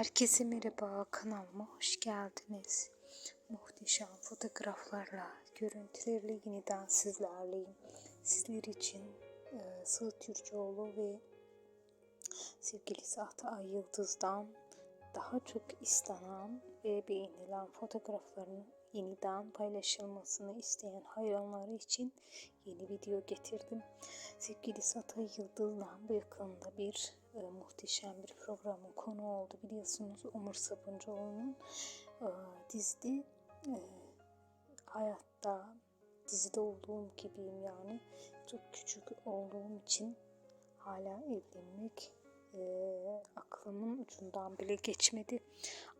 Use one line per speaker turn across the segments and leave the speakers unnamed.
Herkese merhaba, kanalıma hoş geldiniz. Muhteşem fotoğraflarla, görüntülerle yeniden sizlerleyim. Sizler için e, Sıla Türkoğlu ve sevgili Sahte Ay Yıldız'dan daha çok istenen ve beğenilen fotoğrafların yeniden paylaşılmasını isteyen hayranları için yeni video getirdim. Sevgili Satay Yıldız'la bu yakında bir e, muhteşem bir programın konu oldu biliyorsunuz Umur Sabuncuoğlu'nun e, dizide e, hayatta dizide olduğum gibiyim yani çok küçük olduğum için hala evlenmek e, aklımın ucundan bile geçmedi.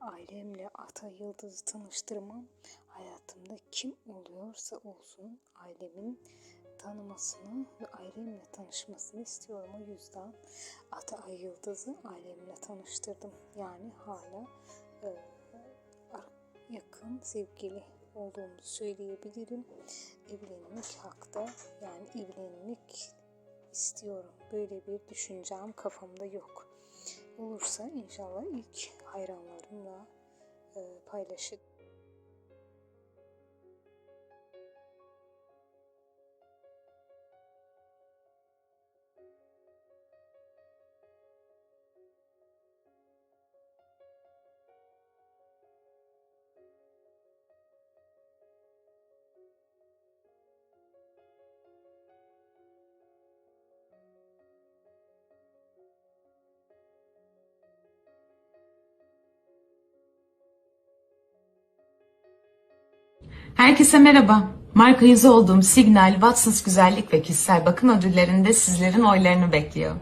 Ailemle Ata Yıldız'ı tanıştırmam. Hayatımda kim oluyorsa olsun ailemin tanımasını ve ailemle tanışmasını istiyorum. O yüzden Ata Ay Yıldız'ı ailemle tanıştırdım. Yani hala e, yakın sevgili olduğumu söyleyebilirim. Evlenmek hakta yani evlenmek istiyorum. Böyle bir düşüncem kafamda yok. Olursa inşallah ilk hayranlarımla e, paylaşırım.
Herkese merhaba. Marka yüzü olduğum Signal Watsons Güzellik ve Kişisel Bakım Ödülleri'nde sizlerin oylarını bekliyor.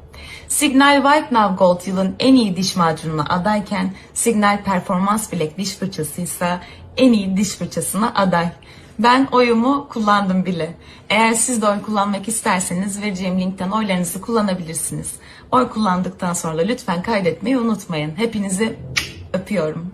Signal White Now Gold yılın en iyi diş macununa adayken Signal Performans Bilek diş fırçası ise en iyi diş fırçasına aday. Ben oyumu kullandım bile. Eğer siz de oy kullanmak isterseniz vereceğim linkten oylarınızı kullanabilirsiniz. Oy kullandıktan sonra lütfen kaydetmeyi unutmayın. Hepinizi öpüyorum.